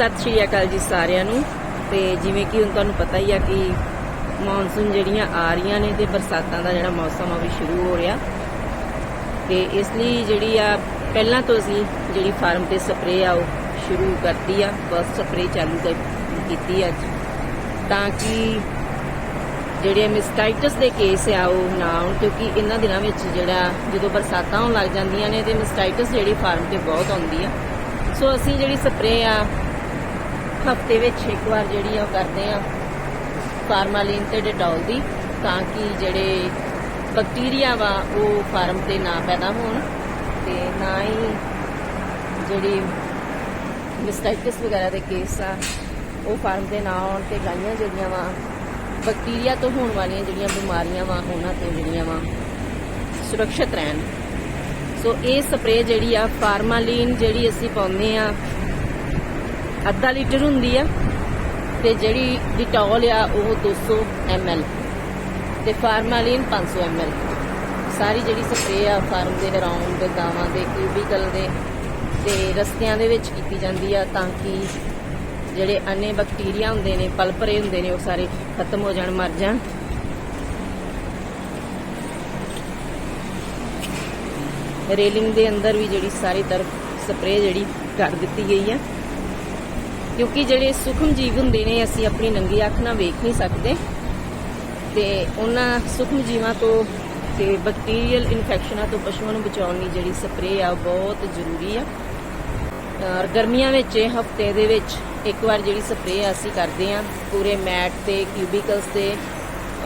ਸਤਿ ਸ਼੍ਰੀ ਅਕਾਲ ਜੀ ਸਾਰਿਆਂ ਨੂੰ। ਤੇ ਜਿਵੇਂ ਕਿ ਹੁਣ ਤੁਹਾਨੂੰ ਪਤਾ ਹੀ ਆ ਕਿ ਮੌਨਸੂਨ ਜਿਹੜੀਆਂ ਆ ਰਹੀਆਂ ਨੇ ਤੇ ਬਰਸਾਤਾਂ ਦਾ ਜਿਹੜਾ ਮੌਸਮ ਆ ਵੀ ਸ਼ੁਰੂ ਹੋ ਰਿਹਾ। ਤੇ ਇਸ ਲਈ ਜਿਹੜੀ ਆ, ਪਹਿਲਾਂ ਤੋਂ ਅਸੀਂ ਜਿਹੜੀ ਫਾਰਮ ਤੇ ਸਪਰੇਅ ਆ ਉਹ ਸ਼ੁਰੂ ਕਰਤੀ ਆ ਫਸਟ ਸਪਰੇਅ ਚਾਲੂ ਕੀਤੀ ਅੱਜ। ਤਾਂ ਕਿ ਜਿਹੜੇ ਮਿਸਟਾਈਟਸ ਦੇ ਕੇਸ ਆ ਉਹ ਨਾ ਆਉਣ, ਕਿਉਂਕਿ ਇਹਨਾਂ ਦਿਨਾਂ ਵਿੱਚ ਜਿਹੜਾ ਜਦੋਂ ਬਰਸਾਤਾਂ ਹੋਣ ਲੱਗ ਜਾਂਦੀਆਂ ਨੇ ਤੇ ਮਿਸਟਾਈਟਸ ਜਿਹੜੀ ਫਾਰਮ ਤੇ ਬਹੁਤ ਆਉਂਦੀ ਆ। ਸੋ ਅਸੀਂ ਜਿਹੜੀ ਸਪਰੇਅ ਆ ਹਫ਼ਤੇ ਵਿੱਚ ਇੱਕ ਵਾਰ ਜਿਹੜੀ ਆ ਉਹ ਕਰਦੇ ਆ ਫਾਰਮਾਲਿਨ ਤੇ ਡਟੋਲ ਦੀ, ਤਾਂ ਕਿ ਜਿਹੜੇ ਬੈਕਟੀਰੀਆ ਵਾ ਉਹ ਫਾਰਮ ਤੇ ਨਾ ਪੈਦਾ ਹੋਣ ਤੇ ਨਾ ਹੀ ਜਿਹੜੀ ਮਿਸਟਾਈਟਸ ਵਗੈਰਾ ਦੇ ਕੇਸ ਆ, ਉਹ ਫਾਰਮ ਤੇ ਨਾ ਆਉਣ ਤੇ ਗਾਈਆਂ ਜਿਹੜੀਆਂ ਵਾ, ਬੈਕਟੀਰੀਆ ਤੋਂ ਹੋਣ ਵਾਲੀਆਂ ਜਿਹੜੀਆਂ ਬਿਮਾਰੀਆਂ ਵਾ, ਉਹਨਾਂ ਤੋਂ ਜਿਹੜੀਆਂ ਵਾ ਸੁਰੱਖਿਅਤ ਰਹਿਣ। ਸੋ ਇਹ ਸਪਰੇਅ ਜਿਹੜੀ ਆ ਫਾਰਮਾਲੀਨ ਜਿਹੜੀ ਅਸੀਂ ਪਾਉਂਦੇ ਆ ਅੱਧਾ ਲੀਟਰ ਹੁੰਦੀ ਆ ਤੇ ਜਿਹੜੀ ਡਿਟੋਲ ਆ ਉਹ 200 ml ਤੇ ਫਾਰਮਾਲੀਨ 500 ml ਸਾਰੀ ਜਿਹੜੀ ਸਪਰੇਅ ਆ ਫਾਰਮ ਦੇ ਅਰਾਊਂਡ ਗਾਵਾਂ ਦੇ ਕਿਊਬੀਕਲ ਦੇ ਤੇ ਰਸਤਿਆਂ ਦੇ ਵਿੱਚ ਕੀਤੀ ਜਾਂਦੀ ਆ ਤਾਂ ਕਿ ਜਿਹੜੇ ਅਨੇ ਬੈਕਟੀਰੀਆ ਹੁੰਦੇ ਨੇ ਪਲਪਰੇ ਹੁੰਦੇ ਨੇ, ਉਹ ਸਾਰੇ ਖਤਮ ਹੋ ਜਾਣ, ਮਰ ਜਾਣ। ਰੇਲਿੰਗ ਦੇ ਅੰਦਰ ਵੀ ਜਿਹੜੀ ਸਾਰੀ ਤਰਫ ਸਪਰੇਅ ਜਿਹੜੀ ਕਰ ਦਿੱਤੀ ਗਈ ਆ। ਕਿਉਂਕਿ ਜਿਹੜੇ ਸੂਖਮ ਜੀਵ ਹੁੰਦੇ ਨੇ, ਅਸੀਂ ਆਪਣੀ ਨੰਗੀ ਅੱਖ ਨਾਲ ਵੇਖ ਨਹੀਂ ਸਕਦੇ। ਤੇ ਉਹਨਾਂ ਸੁਖਮ ਜੀਵਾਂ ਤੋਂ ਤੇ ਬੈਕਟੀਰੀਅਲ ਇਨਫੈਕਸ਼ਨਾਂ ਤੋਂ ਪਸ਼ੂਆਂ ਨੂੰ ਬਚਾਉਣ ਲਈ ਜਿਹੜੀ ਸਪਰੇਅ ਆ, ਉਹ ਬਹੁਤ ਜ਼ਰੂਰੀ ਆ। ਔਰ ਗਰਮੀਆਂ ਵਿੱਚ, ਹਫ਼ਤੇ ਦੇ ਵਿੱਚ ਇੱਕ ਵਾਰ ਜਿਹੜੀ ਸਪਰੇਅ ਅਸੀਂ ਕਰਦੇ ਆ ਪੂਰੇ ਮੈਟ ਤੇ ਕਿਊਬਿਕਲਸ ਤੇ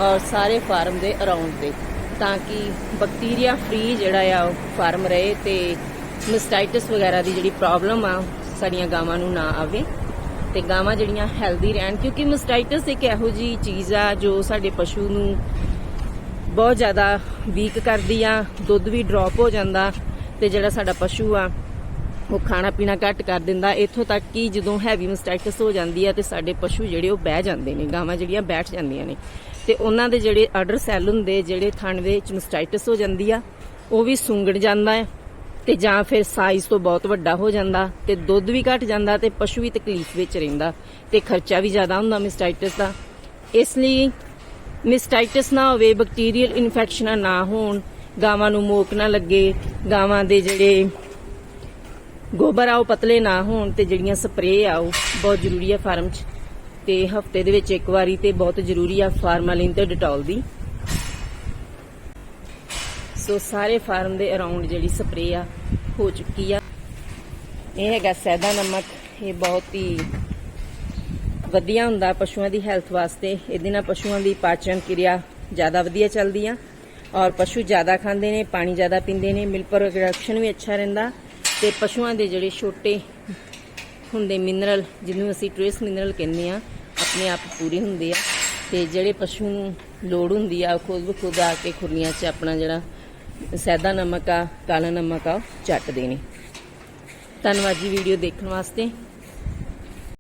ਔਰ ਸਾਰੇ ਫਾਰਮ ਦੇ ਅਰਾਊਂਡ ਤੇ, ਤਾਂ ਕਿ ਬੈਕਟੀਰੀਆ ਫ੍ਰੀ ਜਿਹੜਾ ਆ, ਉਹ ਫਾਰਮ ਰਹੇ ਤੇ ਮਿਸਟਾਈਟਸ ਵਗੈਰਾ ਦੀ ਜਿਹੜੀ ਪ੍ਰੋਬਲਮ ਆ, ਸਾਡੀਆਂ ਗਾਵਾਂ ਨੂੰ ਨਾ ਆਵੇ। ਤੇ ਗਾਵਾਂ ਜਿਹੜੀਆਂ ਹੈਲਦੀ ਰਹਿਣ, ਕਿਉਂਕਿ ਮਸਟਾਈਟਸ ਇੱਕ ਇਹੋ ਜੀ ਚੀਜ਼ ਆ ਜੋ ਸਾਡੇ ਪਸ਼ੂ ਨੂੰ ਬਹੁਤ ਜ਼ਿਆਦਾ ਵੀਕ ਕਰਦੀ ਆ, ਦੁੱਧ ਵੀ ਡ੍ਰੌਪ ਹੋ ਜਾਂਦਾ ਤੇ ਜਿਹੜਾ ਸਾਡਾ ਪਸ਼ੂ ਆ, ਉਹ ਖਾਣਾ ਪੀਣਾ ਘੱਟ ਕਰ ਦਿੰਦਾ। ਇੱਥੋਂ ਤੱਕ ਕਿ ਜਦੋਂ ਹੈਵੀ ਮਸਟਾਈਟਸ ਹੋ ਜਾਂਦੀ ਆ ਤੇ ਸਾਡੇ ਪਸ਼ੂ ਜਿਹੜੇ ਉਹ ਬਹਿ ਜਾਂਦੇ ਨੇ, ਗਾਵਾਂ ਜਿਹੜੀਆਂ ਬੈਠ ਜਾਂਦੀਆਂ ਨੇ। ਤੇ ਉਹਨਾਂ ਦੇ ਜਿਹੜੇ ਆਰਡਰ ਸੈਲ ਹੁੰਦੇ, ਜਿਹੜੇ ਥਣ ਦੇ ਵਿੱਚ ਮਸਟਾਈਟਸ ਹੋ ਜਾਂਦੀ ਆ, ਉਹ ਵੀ ਸੁੰਗੜ ਜਾਂਦਾ ਹੈ ਤੇ ਜਾਂ ਫਿਰ ਸਾਈਜ਼ ਤੋਂ ਬਹੁਤ ਵੱਡਾ ਹੋ ਜਾਂਦਾ ਤੇ ਦੁੱਧ ਵੀ ਘਟ ਜਾਂਦਾ ਤੇ ਪਸ਼ੂ ਵੀ ਤਕਲੀਫ ਵਿੱਚ ਰਹਿੰਦਾ ਤੇ ਖਰਚਾ ਵੀ ਜ਼ਿਆਦਾ ਹੁੰਦਾ ਮਿਸਟਾਈਟਸ ਦਾ। ਇਸ ਲਈ ਮਿਸਟਾਈਟਸ ਨਾ ਹੋਵੇ ਬੈਕਟੀਰੀਅਲ ਇਨਫੈਕਸ਼ਨਾਂ ਨਾ ਹੋਣ, ਗਾਵਾਂ ਨੂੰ ਮੋਕ ਨਾ ਲੱਗੇ, ਗਾਵਾਂ ਦੇ ਜਿਹੜੇ ਗੋਬਰ ਆ ਉਹ ਪਤਲੇ ਨਾ ਹੋਣ ਤੇ ਜਿਹੜੀਆਂ ਸਪਰੇਅ ਆ ਉਹ ਬਹੁਤ ਜ਼ਰੂਰੀ ਆ ਫਾਰਮ 'ਚ ਤੇ ਹਫ਼ਤੇ ਦੇ ਵਿੱਚ ਇੱਕ ਵਾਰੀ ਤੇ ਬਹੁਤ ਜ਼ਰੂਰੀ ਆ ਫਾਰਮਾਲਿਨ ਤੇ ਡਿਟੋਲ ਦੀ। ਸੋ ਸਾਰੇ ਫਾਰਮ ਦੇ ਅਰਾਊਂਡ ਜਿਹੜੀ ਸਪਰੇਅ ਆ, ਹੋ ਚੁੱਕੀ ਆ। ਇਹ ਹੈਗਾ ਸੈਦਾ ਨਮਕ। ਇਹ ਬਹੁਤ ਹੀ ਵਧੀਆ ਹੁੰਦਾ ਪਸ਼ੂਆਂ ਦੀ ਹੈਲਥ ਵਾਸਤੇ। ਇਹਦੇ ਨਾਲ ਪਸ਼ੂਆਂ ਦੀ ਪਾਚਨ ਕਿਰਿਆ ਜ਼ਿਆਦਾ ਵਧੀਆ ਚੱਲਦੀ ਆ। ਔਰ ਪਸ਼ੂ ਜ਼ਿਆਦਾ ਖਾਂਦੇ ਨੇ, ਪਾਣੀ ਜ਼ਿਆਦਾ ਪੀਂਦੇ ਨੇ ਮਿਲਕ ਪ੍ਰੋਡਕਸ਼ਨ ਵੀ ਅੱਛਾ ਰਹਿੰਦਾ। ਤੇ ਪਸ਼ੂਆਂ ਦੇ ਜਿਹੜੇ ਛੋਟੇ ਹੁੰਦੇ ਮਿਨਰਲ ਜਿਹਨੂੰ ਅਸੀਂ ਟ੍ਰੇਸ ਮਿਨਰਲ ਕਹਿੰਦੇ ਆ, ਆਪਣੇ ਆਪ ਪੂਰੇ ਹੁੰਦੇ ਆ। ਤੇ ਜਿਹੜੇ ਪਸ਼ੂ ਨੂੰ ਲੋੜ ਹੁੰਦੀ ਆ, ਉਹ ਖੁਦ ਬਖੁਦ ਆ ਕੇ ਖੁਰਨੀਆਂ 'ਚ ਆਪਣਾ ਜਿਹੜਾ ਸੈਦਾ ਨਮਕ ਆ ਕਾਲਾ ਨਮਕ ਆ ਉਹ ਚੱਟਦੇ ਨੇ। ਧੰਨਵਾਦ ਜੀ ਵੀਡੀਓ ਦੇਖਣ ਵਾਸਤੇ।